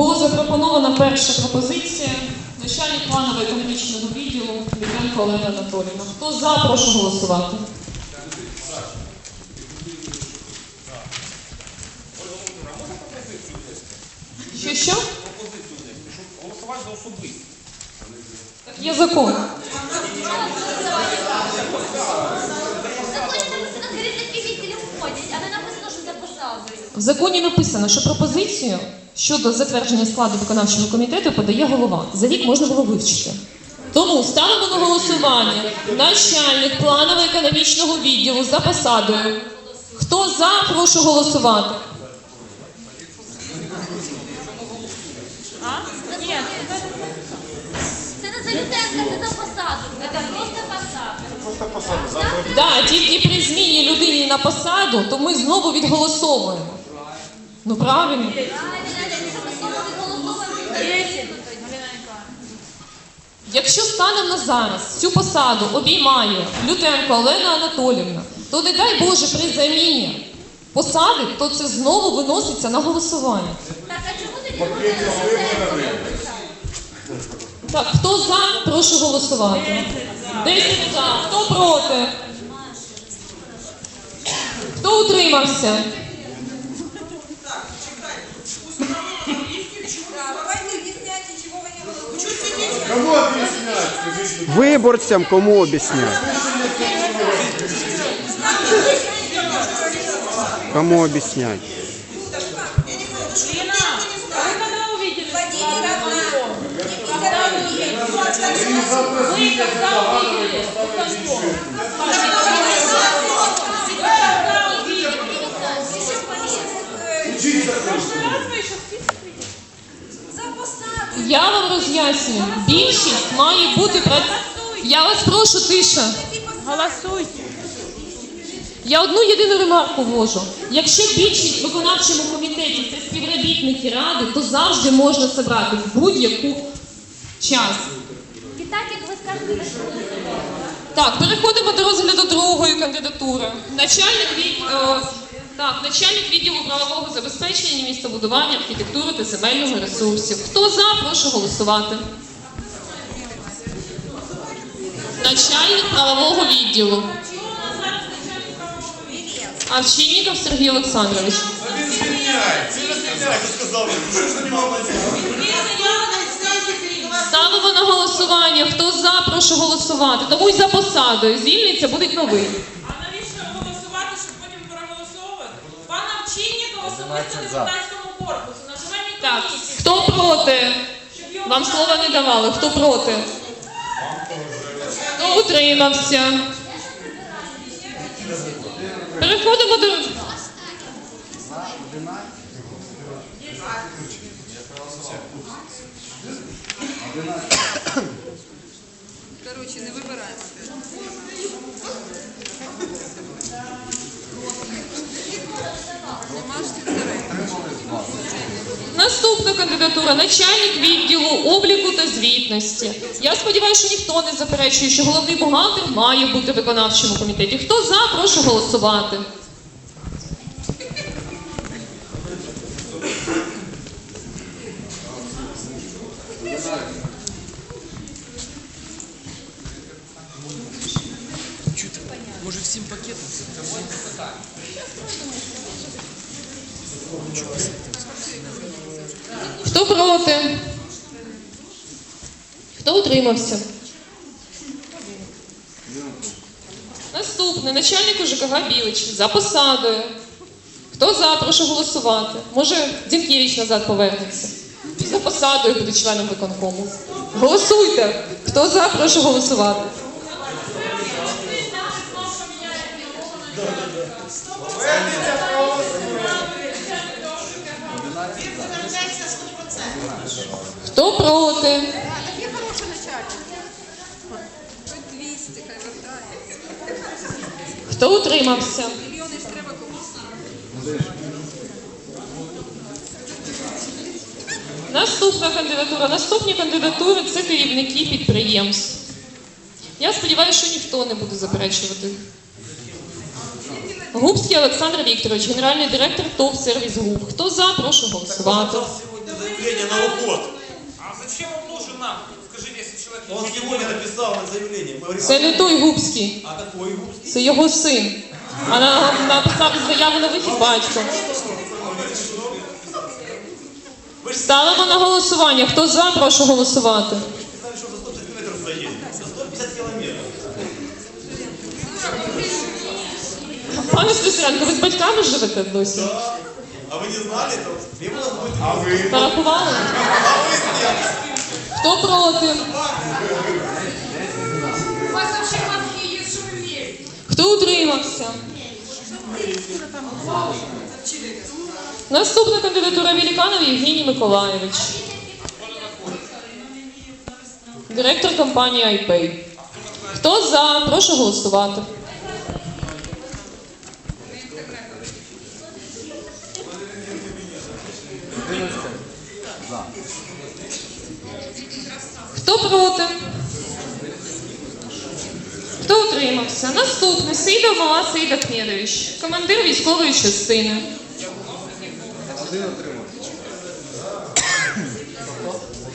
Була запропонована перша пропозиція. Начальник планового економічного відділу Вітенко Олена Анатоліївна. Хто за, прошу голосувати. Що що? Голосувати за особисто. Так Є закон. Законі написано, керівники відділів входять, а не написано, що за посадою. В законі написано, що пропозицію щодо затвердження складу виконавчого комітету подає голова. За рік можна було вивчити. Тому ставимо на голосування начальник планово-економічного відділу за посадою. Хто за, прошу голосувати. Посада. Да, тільки при зміні людині на посаду, то ми знову відголосовуємо. Ну правильно. Якщо станом на зараз цю посаду обіймає Лютенко Олена Анатолівна, то не дай Боже при заміні посади, то це знову виноситься на голосування. Так, а чому тоді Так, хто за, прошу голосувати. Десять за, хто проти? Хто утримався? Кому объяснять? Виборцям кому объяснять? Кому объяснять? Вы когда увидели? Когда увидели? Вы когда увидели? Вы когда увидели? Я вам роз'яснюю. Більшість має бути про. Я вас прошу тиша. Голосуйте. Я одну єдину ремарку ввожу. Якщо більшість в виконавчому комітеті це співробітники ради, то завжди можна зібрати в будь-яку час. І так, як ви скажете, Так, переходимо до розгляду другої кандидатури. Начальник від е, так, начальник відділу правового забезпечення містобудування, архітектури та земельного ресурсів. Хто за, прошу голосувати. Начальник правового відділу. Овчинников Сергій Олександрович. Він звільняє. Він звільняє, сказав, що ж за нього Ставимо на голосування. Хто за, прошу голосувати. Тому й за посадою. Звільниться, буде новий. 15 за. Так, хто проти? Вам слова не давали. Хто проти? Хто утримався? Переходимо до. Короче, не вибираємо. Наступна кандидатура начальник відділу обліку та звітності. Я сподіваюся, що ніхто не заперечує, що головний бухгалтер має бути в виконавчому комітеті. Хто за, прошу голосувати. Хто проти? Хто утримався? Наступне начальник УЖКГ Білич за посадою. Хто за, прошу голосувати. Може, Дінкевич назад повернеться. За посадою буде членом виконкому. Голосуйте. Хто за, прошу голосувати. Хто проти? Є хороший начальник. 200, хай вертається. Хто утримався? Мільйони ж треба комусь. Наступна кандидатура. Наступні кандидатури це керівники підприємств. Я сподіваюся, що ніхто не буде заперечувати. Губський Олександр Вікторович, генеральний директор ТОВ Сервіс Груп. Хто за, прошу голосувати. Зачем он нужен нам? Скажите, если человек... Он сегодня написал на заявление. Мы говорим, Це не той Губський, а какой губский? це його син. А на- написав заяву на вихід батько. Ставимо на голосування. Хто за, прошу голосувати. Что за 150 километров заедет. За 150 километров. Пане Слюсаренко, ви з батьками живете досі? А вы не знали? То не было будет. А вы? Порахували? А вы с кем? Хто проти? У вас вообще мозги есть, что вы верите? Хто утримався? Наступна кандидатура Віліканов Євгеній Миколаєвич. Директор компанії iPay. Хто за? Прошу голосувати. Проти? Хто утримався? Наступний Сейда Мала Сейда Кнєдович, командир військової частини.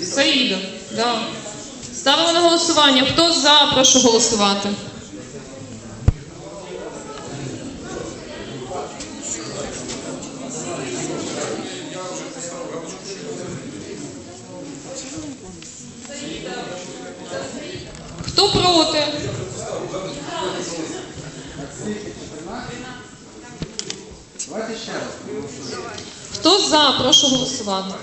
Саїда, да. Ставимо на голосування. Хто за, прошу голосувати. Хто проти? Хто за, прошу голосувати.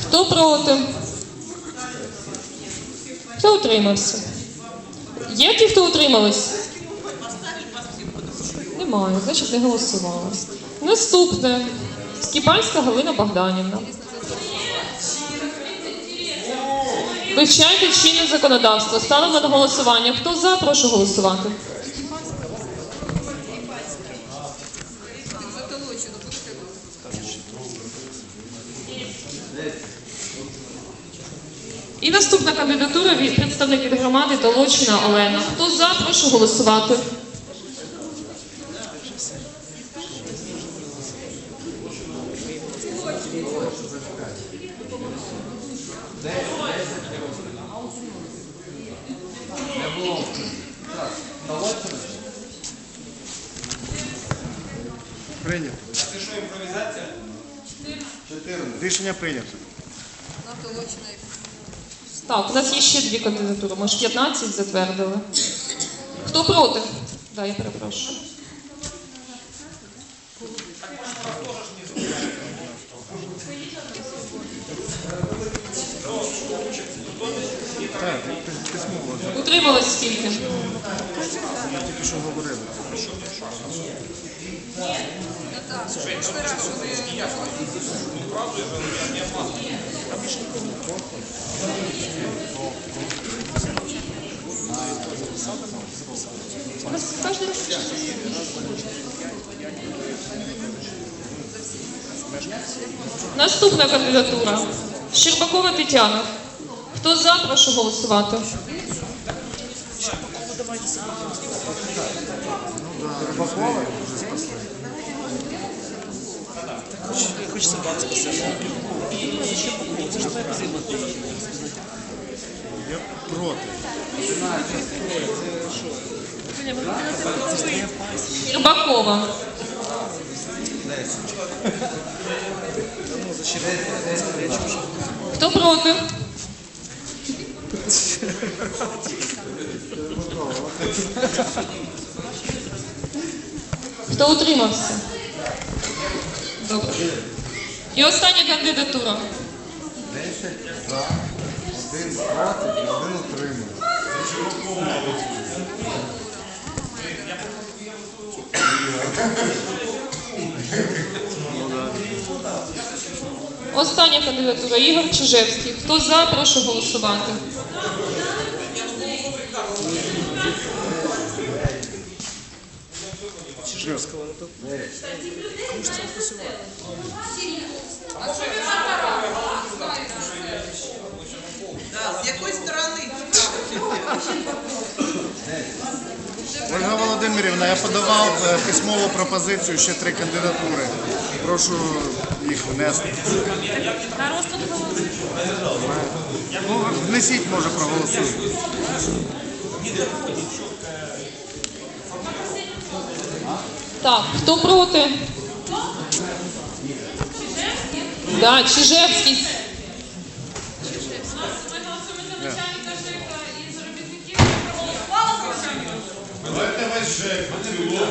Хто проти? Хто утримався? Є ті, хто утримались? Немає, значить не голосували. Наступне. Скіпальська Галина Богданівна. Вивчайте чинне законодавство. Ставимо на голосування. Хто за, прошу голосувати. І наступна кандидатура від представник від громади Толочина Олена. Хто за, прошу голосувати. Прийнято. Рішення прийнято. Так, у нас є ще дві кандидатури. Ми ж 15 затвердили. Хто проти? Да, я перепрошую. Утрималось скільки? Тільки що говорили. Нас кожен раз. Наступна кандидатура. Щербакова Тетяна. Хто за, прошу голосувати. Рибакова вже спасли. Я проти. Щербакова. Хто проти? Хто утримався? Добре. І остання кандидатура. Один проти і один утримує. Остання кандидатура Ігор Чижевський. Хто за, прошу голосувати. Чижевського. Да, з якої сторони? Ольга Володимирівна, я подавав е, письмову пропозицію, ще три кандидатури. Прошу їх внести. Ну, внесіть, може, проголосуємо. Так, хто проти? Да, Чижевський. За це? Давайте весь ЖЕК в цілому.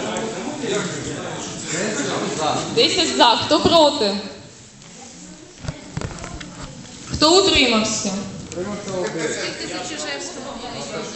10 за. Хто проти? Хто утримався?